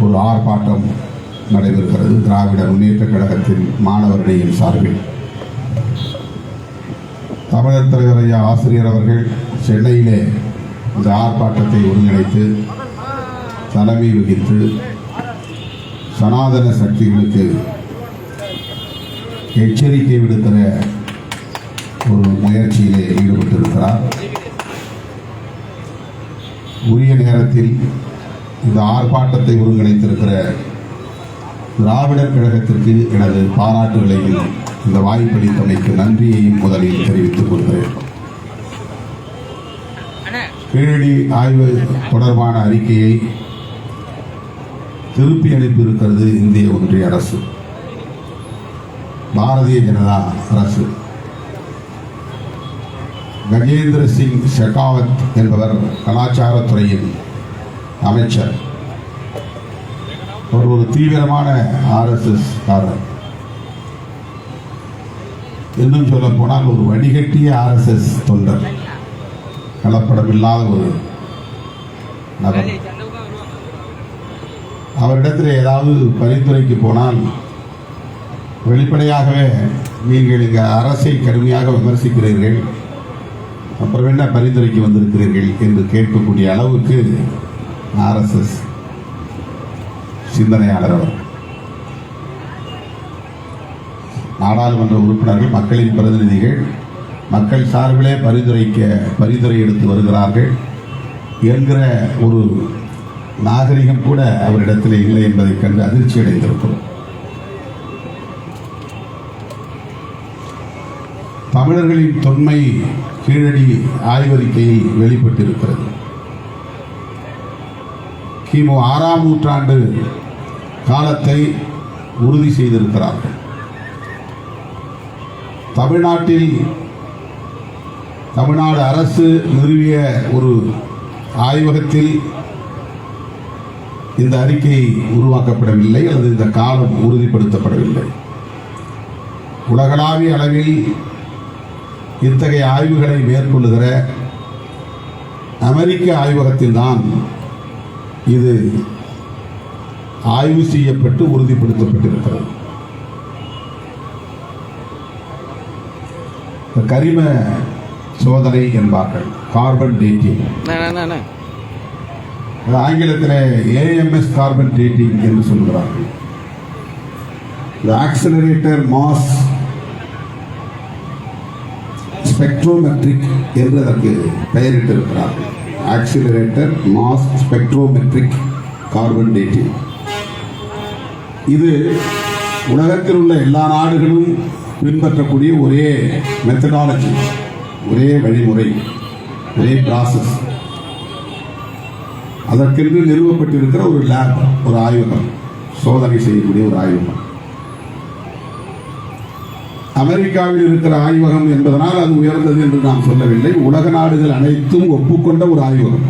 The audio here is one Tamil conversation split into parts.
ஒரு ஆர்ப்பாட்டம் நடைபெறுகிறது. திராவிட முன்னேற்ற கழகத்தின் மாணவரணியின் சார்பில். தமிழர் தலைவர் ஐயா ஆசிரியர் அவர்கள் சென்னையிலே இந்த ஆர்ப்பாட்டத்தை ஒருங்கிணைத்து தலைமை வகித்து சனாதன சக்திகளுக்கு எச்சரிக்கை விடுக்கிற ஒரு முயற்சியிலே ஈடுபட்டிருக்கிறார். உரிய நேரத்தில் இந்த ஆர்ப்பாட்டத்தை ஒருங்கிணைத்திருக்கிற திராவிடர் கழகத்திற்கு எனது பாராட்டுகளையும் இந்த வாய்ப்பளித்தமைக்கு நன்றியையும் முதலில் தெரிவித்துக் கொள்கிறேன். கீழடி ஆய்வு தொடர்பான அறிக்கையை திருப்பி அனுப்பியிருக்கிறது இந்திய ஒன்றிய அரசு. பாரதிய ஜனதா அரசு. கஜேந்திர சிங் ஷெகாவத் என்பவர் கலாச்சாரத்துறையின் அமைச்சர். அவர் ஒரு தீவிரமான ஆர்எஸ்எஸ் காரர். இன்னும் சொல்ல போனால் ஒரு வடிகட்டிய ஆர்எஸ்எஸ் தொண்டர். கலப்படமில்லாத ஒரு நபர். அவரிடத்தில் ஏதாவது பரிந்துரைக்கு போனால் வெளிப்படையாகவே நீங்கள் இங்கே அரசை கடுமையாக விமர்சிக்கிறீர்கள். அப்புறம் என்ன பரிந்துரைக்கு வந்திருக்கிறீர்கள் என்று கேட்கக்கூடிய அளவுக்கு ஆர்எஸ்எஸ் சிந்தனையாளர் அவர். நாடாளுமன்ற உறுப்பினர்கள் மக்களின் பிரதிநிதிகள் மக்கள் சார்பிலே பரிந்துரைக்க பரிந்துரை எடுத்து வருகிறார்கள். என்கிற ஒரு நாகரிகம் கூட அவரிடத்தில் இல்லை என்பதைக் கண்டு அதிர்ச்சி அடைந்திருக்கிறோம். தமிழர்களின் தொன்மை கீழடி ஆய்வறிக்கையில் வெளிப்பட்டிருக்கிறது. கிமு ஆறாம் நூற்றாண்டு காலத்தை உறுதி செய்திருக்கிறார்கள். தமிழ்நாட்டில் தமிழ்நாடு அரசு நிறுவிய ஒரு ஆய்வகத்தில் இந்த அறிக்கை உருவாக்கப்படவில்லை அல்லது இந்த காலம் உறுதிப்படுத்தப்படவில்லை. உலகளாவிய அளவில் இத்தகைய ஆய்வுகளை மேற்கொள்ளுகிற அமெரிக்க ஆய்வகத்தில்தான் இது ஆய்வு செய்யப்பட்டு உறுதிப்படுத்தப்பட்டிருக்கிறது. கரிம சோதனை என்பார்கள் கார்பன் டேட்டிங். ஆங்கிலத்தில் ஏஎம்எஸ் கார்பன் டேட்டிங் என்று சொல்கிறார்கள். இந்த ஆக்சிலரேட்டர் மாஸ் ஸ்பெக்ட்ரோமெட்ரிக் என்று அதற்கு பெயரிட்டிருக்கிறார்கள். Accelerator mass spectrometric carbon dating இது உலகத்தில் உள்ள எல்லா நாடுகளும் பின்பற்றக்கூடிய ஒரே மெத்தடாலஜி ஒரே வழிமுறை ஒரே ப்ராசஸ் அதற்கென்று நிறுவப்பட்டிருக்கிற ஒரு லேப் ஒரு ஆய்வகம் சோதனை செய்யக்கூடிய ஒரு ஆய்வகம். அமெரிக்காவில் இருக்கிற ஆய்வகம் என்பதனால் அது உயர்ந்தது என்று நாம் சொல்லவில்லை. உலக நாடுகள் அனைத்தும் ஒப்புக்கொண்ட ஒரு ஆய்வகம்.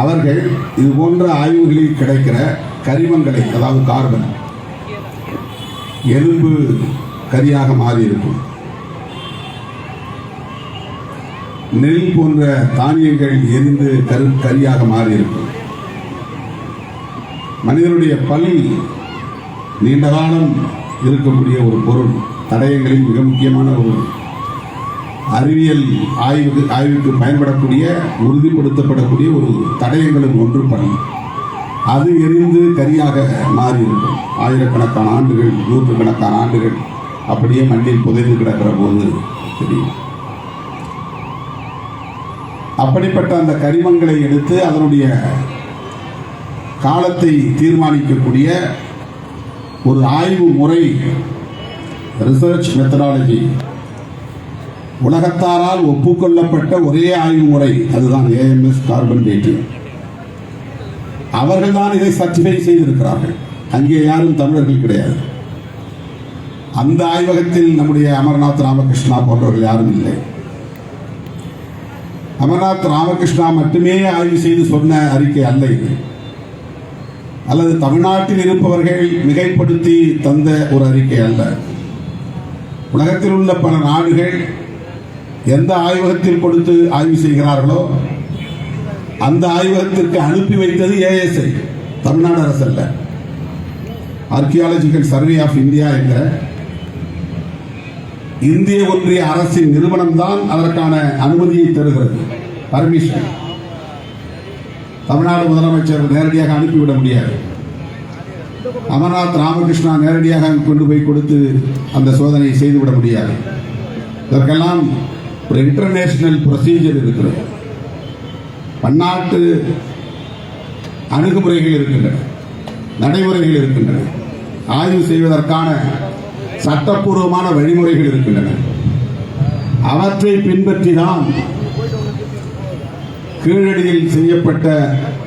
அவர்கள் இது போன்ற ஆய்வுகளில் கிடைக்கிற கரிமங்களை அதாவது கார்பன் எலும்பு கரியாக மாறி இருக்கும் நெல் போன்ற தானியங்கள் எரிந்து கரு கரியாக மாறியிருக்கும். மனிதனுடைய பல் நீண்ட காலம் இருக்கக்கூடிய ஒரு பொருள் தடயங்களில் மிக முக்கியமான ஒரு அறிவியல் ஆய்வு ஆய்வுக்கு பயன்படக்கூடிய உறுதிப்படுத்தப்படக்கூடிய ஒரு தடயங்களும் ஒன்று பணி. அது எரிந்து கரியாக மாறியிருக்கும். ஆயிரக்கணக்கான ஆண்டுகள் நூற்றுக்கணக்கான ஆண்டுகள் அப்படியே மண்ணில் புதைந்து கிடக்கிற போது தெரியும். அப்படிப்பட்ட அந்த கரிமங்களை எடுத்து அதனுடைய காலத்தை தீர்மானிக்கக்கூடிய ஒரு ஆய்வு முறை ரிசர்ச் மெத்தடாலஜி உலகத்தாரால் ஒப்புக்கொள்ளப்பட்ட ஒரே ஆய்வு முறை அதுதான் ஏஎம்எஸ் கார்பன் டேட்டிங் அவர்கள் தான் இதை சர்டிஃபை செய்திருக்கிறார்கள். அங்கே யாரும் தமிழர்கள் கிடையாது. அந்த ஆய்வகத்தில் நம்முடைய அமர்நாத் ராமகிருஷ்ணா போன்றவர்கள் யாரும் இல்லை. அமர்நாத் ராமகிருஷ்ணா மட்டுமே ஆய்வு செய்து சொன்ன அறிக்கை அல்ல இது. அல்லது தமிழ்நாட்டில் இருப்பவர்கள் மிகைப்படுத்தி தந்த ஒரு அறிக்கை அல்ல. உலகத்தில் உள்ள பல நாடுகள் எந்த ஆய்வகத்தில் கொடுத்து ஆய்வு செய்கிறார்களோ அந்த ஆய்வகத்திற்கு அனுப்பி வைத்தது ஏஎஸ்ஐ தமிழ்நாடு அரசு அல்ல. ஆர்கியாலஜிக்கல் சர்வே ஆஃப் இந்தியா என்ற இந்திய ஒன்றிய அரசின் நிறுவனம் தான் அதற்கான அனுமதியை தருகிறது. பர்மிஷன் தமிழ்நாடு முதலமைச்சர் நேரடியாக அனுப்பிவிட முடியாது. அமர்நாத் ராமகிருஷ்ணா நேரடியாக கொண்டு போய் கொடுத்து அந்த சோதனையை செய்துவிட முடியாது. இதற்கெல்லாம் ஒரு இன்டர்நேஷனல் ப்ரொசீஜர் இருக்கிறது. பன்னாட்டு அணுகுமுறைகள் இருக்கின்றன நடைமுறைகள் இருக்கின்றன. ஆய்வு செய்வதற்கான சட்டப்பூர்வமான வழிமுறைகள் இருக்கின்றன. அவற்றை பின்பற்றி தான் கீழடியில் செய்யப்பட்ட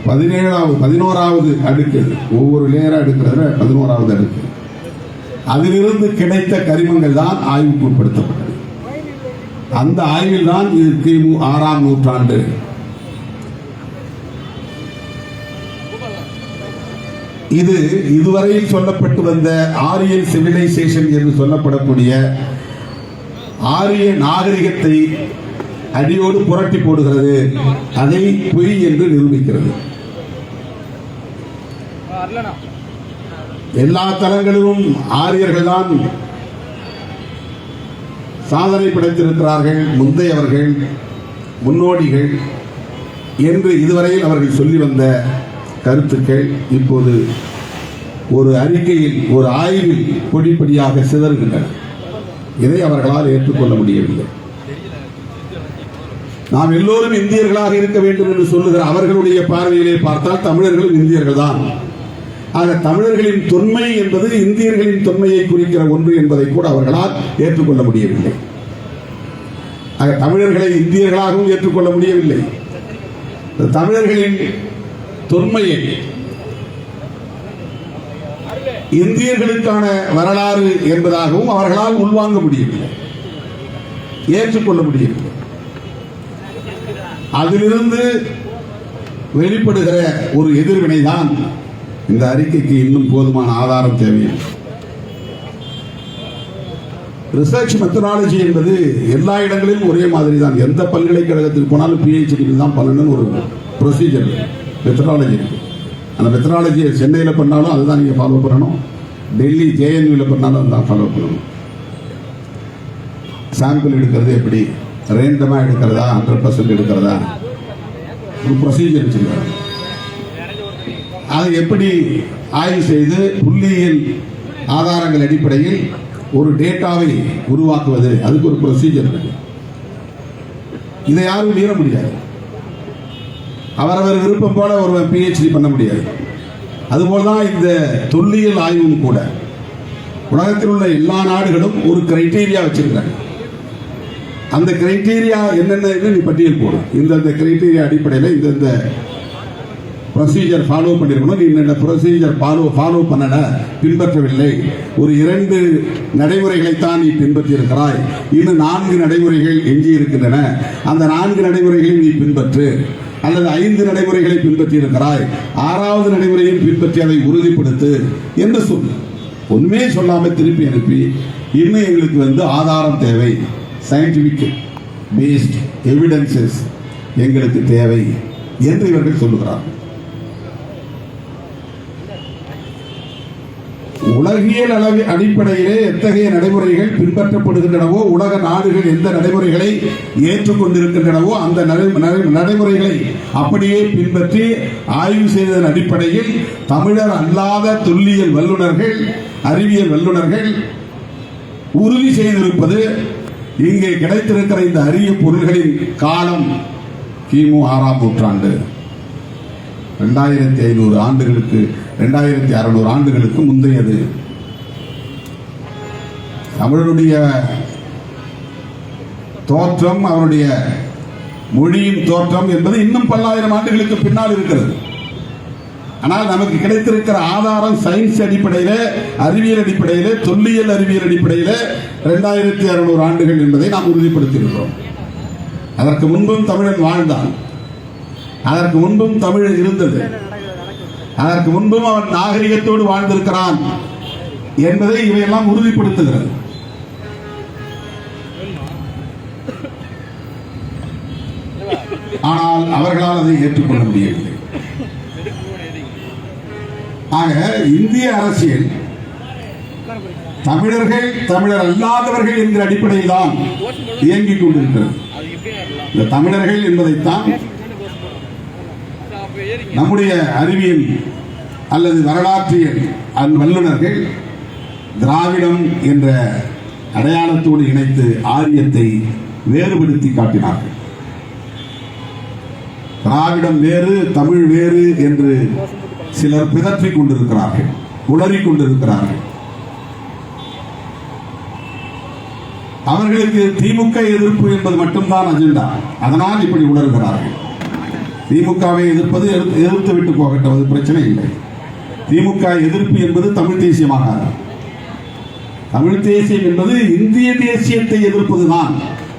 பதினேழாவது பதினோராவது அடுக்கு. ஒவ்வொரு லேயராக எடுக்கிறதுல பதினோராவது அடுக்கு. அதிலிருந்து கிடைத்த கரிமங்கள் தான் ஆய்வுக்கு உட்படுத்தப்பட்டது. அந்த ஆய்வில் தான் இது கிமு ஆறாம் நூற்றாண்டு. இது இதுவரையில் சொல்லப்பட்டு வந்த ஆரியன் சிவிலைசேஷன் என்று சொல்லப்படக்கூடிய ஆரிய நாகரிகத்தை அடியோடு புரட்டி போடுகிறது. அதை பொய் என்று நிரூபிக்கிறது. எல்லா தலங்களிலும் ஆரியர்கள் தான் சாதனை படைத்திருக்கிறார்கள் முந்தையவர்கள் முன்னோடிகள் என்று இதுவரையில் அவர்கள் சொல்லி வந்த கருத்துக்கள் இப்போது ஒரு அறிக்கையில் ஒரு ஆய்வில் பொடிப்படியாக சிதறுகின்றன. இதை அவர்களால் ஏற்றுக்கொள்ள முடியவில்லை. நாம் எல்லோரும் இந்தியர்களாக இருக்க வேண்டும் என்று சொல்லுகிற அவர்களுடைய பார்வையிலே பார்த்தால் தமிழர்களும் இந்தியர்கள் தான் ஆக தமிழர்களின் தொன்மை என்பது இந்தியர்களின் தொன்மையை குறிக்கிற ஒன்று என்பதை கூட அவர்களால் ஏற்றுக்கொள்ள முடியவில்லை. ஆக தமிழர்களை இந்தியர்களாகவும் ஏற்றுக்கொள்ள முடியவில்லை. தமிழர்களின் தொன்மையை இந்தியர்களுக்கான வரலாறு என்பதாகவும் அவர்களால் உள்வாங்க முடியவில்லை. ஏற்றுக்கொள்ள முடியவில்லை. அதிலிருந்து வெளிப்படுகிற ஒரு எதிர்வினை தான் இந்த அறிக்கைக்கு இன்னும் போதுமான ஆதாரம் தேவையில்லை ரிசர்ச் மெத்தடாலஜி என்பது எல்லா இடங்களிலும் ஒரே மாதிரி தான் எந்த பல்கலைக்கழகத்துக்கு போனாலும் பிஹெச்டி தான் பண்ணணும்னு ஒரு ப்ரொசீஜர் மெத்தடாலஜி இருக்கு. அந்த மெத்தடாலஜியை சென்னையில் பண்ணாலும் அதுதான் நீங்கள் ஃபாலோ பண்ணணும். டெல்லி ஜேஎன்யூவில் பண்ணாலும் அதுதான் ஃபாலோ பண்ணணும். சாம்பிள் எடுக்கிறது எப்படி? ரேண்டமாக எடுக்கிறதா ஹண்ட்ரட் பர்சன்ட் எடுக்கிறதா? ஒரு ப்ரொசீஜர் வச்சுருக்காங்க அதை எப்படி ஆய்வு செய்து புள்ளியியல் ஆதாரங்கள் அடிப்படையில் ஒரு டேட்டாவை உருவாக்குவது? அதுக்கு ஒரு ப்ரொசீஜர் இருக்கு. இதை யாரும் மீற முடியாது. அவரவர் விருப்பம் போல ஒருவன் பிஹெச்டி பண்ண முடியாது. அதுபோல் தான் இந்த தொல்லியல் ஆய்வும் கூட. உலகத்தில் உள்ள எல்லா நாடுகளும் ஒரு கிரைட்டீரியா வச்சிருக்காங்க அந்த கிரைட்டீரியா என்னென்ன நீ பட்டியல் போடும் இந்தந்த கிரைட்டீரியா அடிப்படையில் இந்தந்த ப்ரொசீஜர் ஃபாலோ பண்ணியிருக்கணும் நீ என்னென்ன ப்ரொசீஜர் ஃபாலோ ஃபாலோ பண்ணல பின்பற்றவில்லை. ஒரு இரண்டு நடைமுறைகளைத்தான் நீ பின்பற்றியிருக்கிறாய். இன்னும் நான்கு நடைமுறைகள் எஞ்சி இருக்கின்றன. அந்த நான்கு நடைமுறைகளை நீ பின்பற்று. அல்லது ஐந்து நடைமுறைகளை பின்பற்றி இருக்கிறாய் ஆறாவது நடைமுறையும் பின்பற்றி அதை உறுதிப்படுத்து என்று சொல்லு ஒன்றுமே சொல்லாமல் திருப்பி அனுப்பி. இன்னும் எங்களுக்கு வந்து ஆதாரம் தேவை. சயின்டிஃபிக் பேஸ்ட் எவிடன்சஸ் எங்களுக்கு தேவை என்று இவர்கள் சொல்லுகிறார்கள். உலகியல் அளவு அடிப்படையிலே எத்தகைய நடைமுறைகள் பின்பற்றப்படுகின்றனவோ உலக நாடுகள் எந்த நடைமுறைகளை ஏற்றுக்கொண்டிருக்கின்றனவோ அந்த நடை- நடைமுறைகளை அப்படியே பின்பற்றி ஆய்வு செய்ததன் அடிப்படையில் தமிழர் அல்லாத தொல்லியல் வல்லுநர்கள் அறிவியல் வல்லுநர்கள் உறுதி செய்திருப்பது இங்கே கிடைத்திருக்கிற இந்த அரிய பொருள்களின் காலம் கிமு ஆறாம் நூற்றாண்டு. ரெண்டாயிரத்தி ஐநூறு ஆண்டுகளுக்கு ரெண்டாயிரத்தி அறுநூறு ஆண்டுகளுக்கு முந்தையது. தமிழனுடைய தோற்றம் அவருடைய மொழியின் தோற்றம் என்பது இன்னும் பல்லாயிரம் ஆண்டுகளுக்கு பின்னால் இருக்கிறது. ஆனால் நமக்கு கிடைத்திருக்கிற ஆதாரம் சயின்ஸ் அடிப்படையில அறிவியல் அடிப்படையில தொல்லியல் அறிவியல் அடிப்படையில ரெண்டாயிரத்தி அறுநூறு ஆண்டுகள் என்பதை நாம் உறுதிப்படுத்தியிருக்கிறோம். அதற்கு முன்பும் தமிழன் வாழ்ந்தான். அதற்கு முன்பும் தமிழ் இருந்தது. அதற்கு முன்பும் அவன் நாகரிகத்தோடு வாழ்ந்திருக்கிறான் என்பதை இவையெல்லாம் உறுதிப்படுத்துகிறது. ஆனால் அவர்களால் அதை ஏற்றுக்கொள்ள முடியவில்லை. ஆக இந்திய அரசியல் தமிழர்கள் தமிழர் அல்லாதவர்கள் என்கிற அடிப்படையில் தான் இயங்கிக் கொண்டிருக்கிறது. இந்த தமிழர்கள் என்பதைத்தான் நம்முடைய அறிவியல் அல்லது வரலாற்றியல் அந் வல்லுநர்கள் திராவிடம் என்ற அடையாளத்தோடு இணைத்து ஆரியத்தை வேறுபடுத்தி காட்டினார்கள். திராவிடம் வேறு தமிழ் வேறு என்று சிலர் பிதற்றிக் கொண்டிருக்கிறார்கள் உளறிக் கொண்டிருக்கிறார்கள் அவர்களுக்கு திமுக எதிர்ப்பு என்பது மட்டும்தான் அஜெண்டா. அதனால் இப்படி உணர்கிறார்கள் திமுகவை எதிர்ப்பது எதிர்த்து- விட்டு போகட்டும் அது பிரச்சனை இல்லை. திமுக எதிர்ப்பு என்பது தமிழ் தேசியமாக தமிழ் தேசியம் என்பது இந்திய தேசியத்தை எதிர்ப்பதுதான்.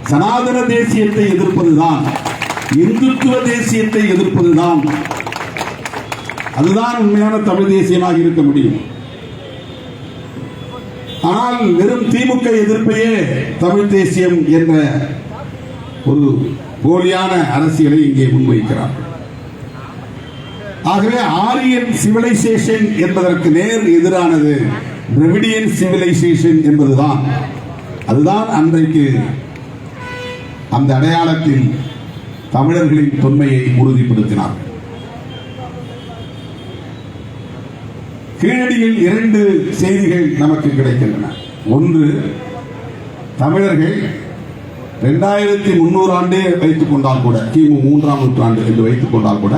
சனாதன தேசியத்தை எதிர்ப்பதுதான். இந்துத்துவ தேசியத்தை எதிர்ப்பதுதான். அதுதான் உண்மையான தமிழ் தேசியமாக இருக்க முடியும். ஆனால் வெறும் திமுக எதிர்ப்பையே தமிழ் தேசியம் என்ற ஒரு போலியான அரசியலை இங்கே முன்வைக்கிறார். ஆகவே ஆரியன் சிவிலைசேஷன் என்பதற்கு நேர் எதிரானது திரவிடியன் சிவிலைசேஷன் என்பதுதான். அதுதான் அன்றைக்கு அந்த அடையாளத்தில் தமிழர்களின் தொன்மையை உறுதிப்படுத்தினார். கீழடியில் இரண்டு செய்திகள் நமக்கு கிடைக்கின்றன. ஒன்று தமிழர்கள் இரண்டாயிரத்தி முன்னூறு ஆண்டே வைத்துக் கொண்டால் கூட கிமு மூன்றாம் நூற்றாண்டு என்று வைத்துக் கொண்டால் கூட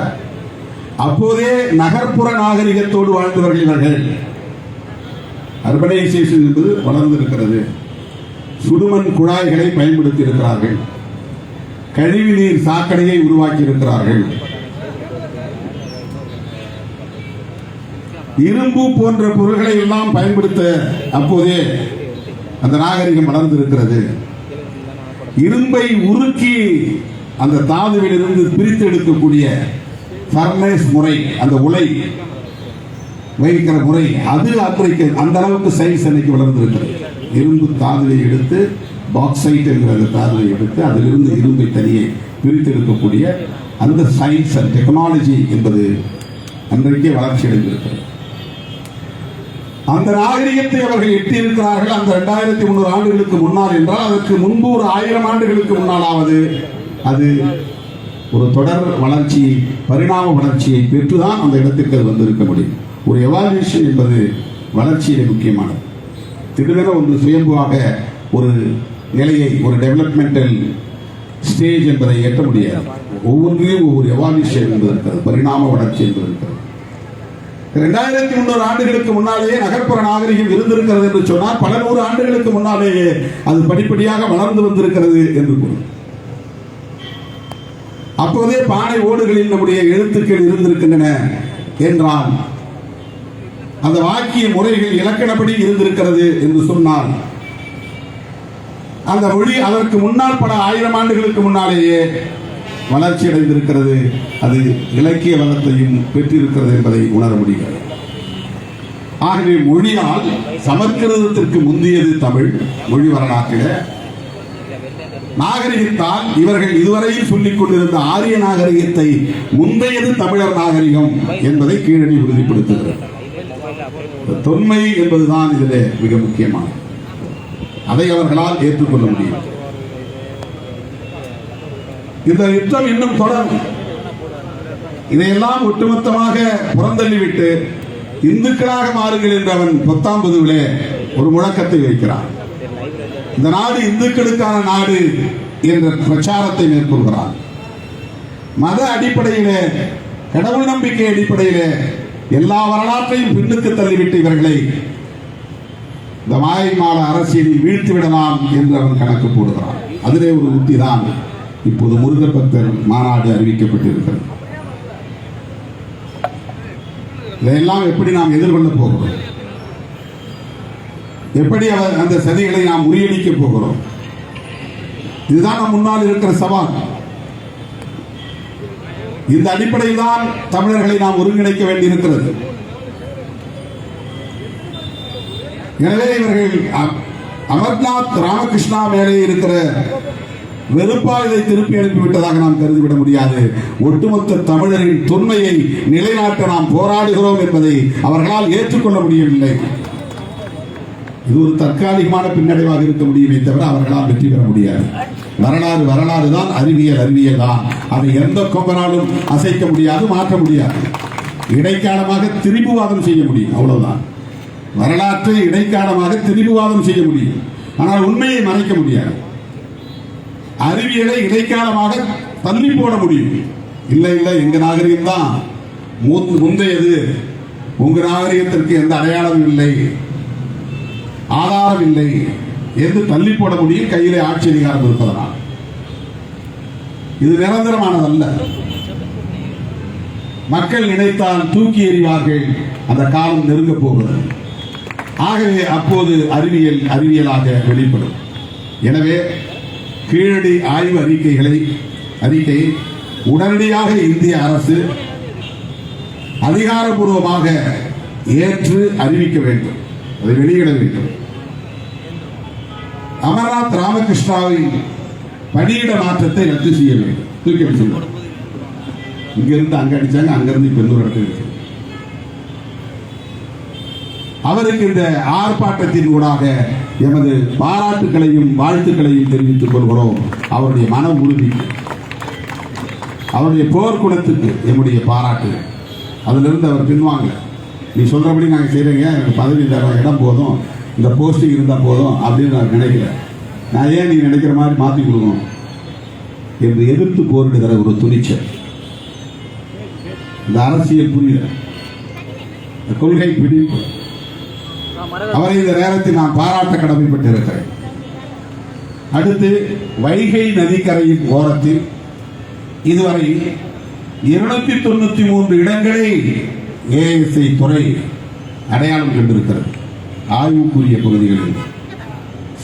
அப்போதே நகர்ப்புற நாகரிகத்தோடு வாழ்ந்து வருகிறார்கள் அர்பனைசேஷன் என்பது வளர்ந்திருக்கிறது. சுடுமண் குழாய்களை பயன்படுத்தி இருக்கிறார்கள் கழிவு நீர் சாக்கடையை உருவாக்கி இருக்கிறார்கள் இரும்பு போன்ற பொருள்களை எல்லாம் பயன்படுத்த அப்போதே அந்த நாகரிகம் வளர்ந்திருக்கிறது. இரும்பை உருக்கி அந்த தாதுவிலிருந்து பிரித்து எடுக்கக்கூடிய ஃபர்னஸ் முறை அந்த உலை வைக்கிற முறை அது அன்றைக்கு அந்த அளவுக்கு சயின்ஸ் அன்னைக்கு வளர்ந்திருக்கிறது. இரும்பு தாதுவை எடுத்து பாக்ஸைட் என்கிற அந்த தாதுவை எடுத்து அதிலிருந்து இரும்பை தனியே பிரித்து எடுக்கக்கூடிய அந்த சயின்ஸ் அண்ட் டெக்னாலஜி என்பது அன்றைக்கே வளர்ச்சி அடைந்திருக்கிறது. அந்த நாகரிகத்தை அவர்கள் எட்டியிருக்கிறார்கள். அந்த இரண்டாயிரத்தி முன்னூறு ஆண்டுகளுக்கு முன்னால் என்றால் அதற்கு முன்பு ஒரு ஆயிரம் ஆண்டுகளுக்கு முன்னாலாவது அது ஒரு தொடர் வளர்ச்சி பரிணாம வளர்ச்சியை பெற்றுதான் அந்த இடத்திற்கு அது வந்திருக்க முடியும். ஒரு எவால்யூஷன் என்பது வளர்ச்சியிலே முக்கியமானது. திடீரென ஒன்று சுயம்புவாக ஒரு நிலையை ஒரு டெவலப்மெண்டல் ஸ்டேஜ் என்பதை எட்ட முடியாது. ஒவ்வொன்றையும் ஒவ்வொரு எவால்யூஷன் என்பது இருக்கிறது பரிணாம வளர்ச்சி என்பது இருக்கிறது. இரண்டாயிரத்தி முன்னூறு ஆண்டுகளுக்கு முன்னாலேயே நகர்ப்புற நாகரிகம் இருந்திருக்கிறது என்று சொன்னால் பல நூறு ஆண்டுகளுக்கு முன்னாலேயே அது படிப்படியாக வளர்ந்து வந்திருக்கிறது என்று கூறும். அப்போதே பானை ஓடுகளில் நம்முடைய எழுத்துக்கள் இருந்திருக்கின்றன என்றால் அந்த வாக்கிய முறைகள் இலக்கணப்படி இருந்திருக்கிறது என்று சொன்னால் அந்த மொழி அதற்கு முன்னால் பல ஆயிரம் ஆண்டுகளுக்கு முன்னாலேயே வளர்ச்சி அடைந்திருக்கிறது அது இலக்கிய வளத்தையும் பெற்றிருக்கிறது என்பதை உணர முடிகிறது. ஆகவே மொழியால் சமஸ்கிருதத்திற்கு முந்தியது தமிழ் மொழி வரலாற்றில. நாகரிகத்தால் இவர்கள் இதுவரையில் சொல்லிக் கொண்டிருந்த ஆரிய நாகரிகத்தை முந்தையது தமிழர் நாகரிகம் என்பதை கீழடி உறுதிப்படுத்துகிறது. தொன்மை என்பதுதான் இதில் மிக முக்கியமானது. அதை அவர்களால் ஏற்றுக்கொள்ள முடியும். இந்த யுத்தம் இன்னும் தொடரும். இதையெல்லாம் ஒட்டுமொத்தமாக புறந்தள்ளிவிட்டு இந்துக்களாக மாறுங்கள் என்று அவன் பத்தாம் பொதுவிலே ஒரு முழக்கத்தை வைக்கிறான். இந்த நாடு இந்துக்களுக்கான நாடு என்ற பிரச்சாரத்தை மேற்கொள்கிறான். மத அடிப்படையிலே கடவுள் நம்பிக்கை அடிப்படையிலே எல்லா வரலாற்றையும் பின்னுக்கு தள்ளிவிட்டு இவர்களை இந்த மாலை மால அரசியலில் வீழ்த்திவிடலாம் என்று அவன் கணக்கு போடுகிறான். அதிலே ஒரு உத்தி தான். இப்போது முருகர் பக்தர் மாநாடு அறிவிக்கப்பட்டிருக்கிறது. இதையெல்லாம் எப்படி நாம் எதிர்கொள்ள போகிறோம்? எப்படி அவர் அந்த சதிகளை நாம் முறியடிக்க போகிறோம்? இதுதான் நம் முன்னால் இருக்கிற சவால். இந்த அடிப்படையில் தான் தமிழர்களை நாம் ஒருங்கிணைக்க வேண்டியிருக்கிறது. எனவே இவர்கள் அமர்நாத் ராமகிருஷ்ணா மேலே இருக்கிற வெறுப்பாக இதை திருப்பி அனுப்பிவிட்டதாக நாம் கருதிவிட முடியாது. ஒட்டுமொத்த தமிழரின் தொன்மையை நிலைநாட்ட நாம் போராடுகிறோம் என்பதை அவர்களால் ஏற்றுக்கொள்ள முடியவில்லை. இது ஒரு தற்காலிகமான பின்னடைவாக இருக்க முடியுமே தவிர அவர்களால் வெற்றி பெற முடியாது. வரலாறு வரலாறு தான் அறிவியல் அறிவியல் தான். அதை எந்த கொம்பனாலும் அசைக்க முடியாது மாற்ற முடியாது. இடைக்காலமாக திரிபுவாதம் செய்ய முடியும் அவ்வளவுதான். வரலாற்றை இடைக்காலமாக திரிபுவாதம் செய்ய முடியும். ஆனால் உண்மையை மறைக்க முடியாது. அறிவியலை இடைக்காலமாக தள்ளி போட முடியும். இல்லை இல்லை எங்க நாகரிகம் தான். முந்தையது. உங்க நாகரிகத்திற்கு எந்த அடையாளமும் இல்லை. ஆதாரம் இல்லை. என்று தள்ளி போட முடியும். கையிலே ஆட்சி அதிகாரம் இருப்பதனால். இது நிரந்தரமானதல்ல. மக்கள் நினைத்தால் தூக்கி எறிவார்கள். அந்த காலம் நெருங்கப் போகிறது. ஆகவே அப்போது அறிவியல் அறிவியலாக வெளிப்படும். எனவே கீழடி ஆய்வு அறிக்கைகளை அறிக்கை உடனடியாக இந்திய அரசு அதிகாரபூர்வமாக ஏற்று அறிவிக்க வேண்டும். அதை வெளியிட வேண்டும். அமர்நாத் ராமகிருஷ்ணாவின் பணியிட மாற்றத்தை ரத்து செய்ய வேண்டும். தூக்கி அடிச்சிருக்கோம் இங்கிருந்து அங்க அடிச்சாங்க அங்கிருந்து இப்ப இன்னொரு இடத்துக்கு இருக்கு. அவருக்கு இந்த ஆர்ப்பாட்டத்தின் ஊடாக எமது பாராட்டுகளையும் வாழ்த்துக்களையும் தெரிவித்துக் கொள்கிறோம். அவருடைய மன உறுதிக்கு அவருடைய போர்க்குணத்துக்கு எம்முடைய பாராட்டு. அதிலிருந்து அவர் பின்வாங்க. நீ சொல்கிறபடி நாங்கள் செய்கிறீங்க எனக்கு பதவி தர இடம் போதும் இந்த போஸ்டிங் இருந்தால் போதும் அப்படின்னு நான் நினைக்கிறேன். நான் ஏன் நீ நினைக்கிற மாதிரி மாற்றி கொடுக்கணும்? என்று எதிர்த்து போரிடுகிற ஒரு துணிச்சல். இந்த அரசியல் புரியல இந்த கொள்கை பிடிப்பு அவரை இந்த நேரத்தில் நான் பாராட்ட கடமைப்பட்டிருக்கிறேன். அடுத்து வைகை நதிக்கரையின் ஓரத்தில் இதுவரை இருநூத்தி தொண்ணூத்தி மூன்று இடங்களை ஏஎஸ்ஐ துறை அடையாளம் கண்டிருக்கிறது. ஆய்வுக்குரிய பகுதிகளில்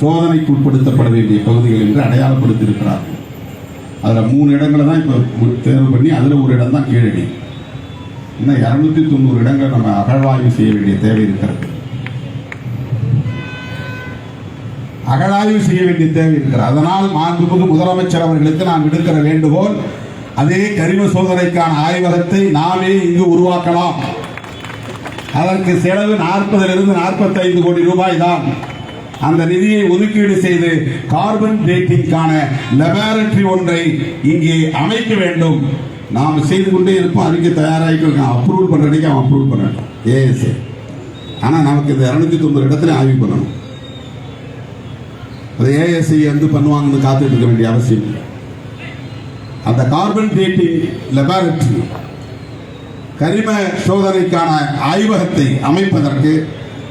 சோதனைக்கு உட்படுத்தப்பட வேண்டிய பகுதிகள் என்று அடையாளப்படுத்தியிருக்கிறார்கள் அதில் மூணு இடங்களை தான் இப்போ தேர்வு பண்ணி அதில் ஒரு இடம் தான் கீழடி. இன்னும் இரநூத்தி தொண்ணூறு இடங்களை நம்ம அகழ்வாய்வு செய்ய வேண்டிய தேவை இருக்கிறது. அகழாய்வு செய்ய வேண்டிய தேவை இருக்கிறது. அதனால் மாண்புமிகு முதலமைச்சர் அவர்களுக்கு நான் விடுக்கிற வேண்டுகோள் அதே கரிம சோதனைக்கான ஆய்வகத்தை நாமே இங்கு உருவாக்கலாம். அதற்கு செலவு நாற்பதிலிருந்து நாற்பத்தைந்து கோடி ரூபாய் தான். அந்த நிதியை ஒதுக்கீடு செய்து கார்பன் டேட்டிங்கான லெபார்டரி ஒன்றை இங்கே அமைக்க வேண்டும். நாம் செய்து கொண்டே இருப்போம். அறிக்கை தயாராகிட்டு இருக்கான் அப்ரூவல் பண்ணுறதுக்கு அவன் அப்ரூவல் பண்ணட்டும் ஏஎஸ்ஏ ஆனால் நமக்கு இந்த இரநூத்தி தொண்ணூறு இடத்துல ஆய்வு பண்ணணும். அது ஏஎஸ்சி வந்து பண்ணுவாங்கன்னு காத்துட்டு இருக்க வேண்டிய அவசியம் இல்லை. அந்த கார்பன் டேட்டிங் லெபார்டரி கரிம சோதனைக்கான ஆய்வகத்தை அமைப்பதற்கு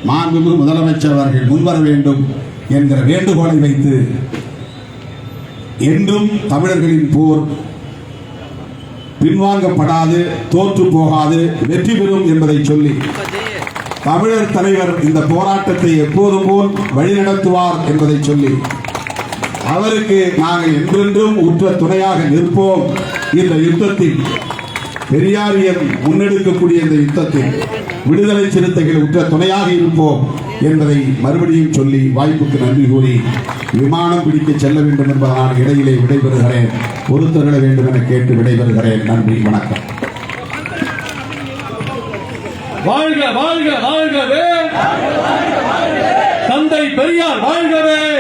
மாண்புமிகு முதலமைச்சர் அவர்கள் முன்வர வேண்டும் என்கிற வேண்டுகோளை வைத்து என்றும் தமிழர்களின் போர் பின்வாங்கப்படாது தோற்று போகாது வெற்றி பெறும் என்பதை சொல்லி தமிழர் தலைவர் இந்த போராட்டத்தை எப்போதும் போல் வழிநடத்துவார் என்பதை சொல்லி அவருக்கு நாங்கள் என்றென்றும் உற்ற துணையாக நிற்போம். இந்த யுத்தத்தில் பெரியாரியன் முன்னெடுக்கக்கூடிய இந்த யுத்தத்தில் விடுதலை சிறுத்தைகள் உற்ற துணையாக இருப்போம் என்பதை மறுபடியும் சொல்லி வாய்ப்புக்கு நன்றி கூறி விமானம் பிடிக்க செல்ல வேண்டும் என்பதனால் இடையிலே விடைபெறுகிறேன். பொறுத்தருள வேண்டும் என கேட்டு விடைபெறுகிறேன். நன்றி வணக்கம். வாழ்க வாழ்க வாழ்கவே. தந்தை பெரியார் வாழ்கவே.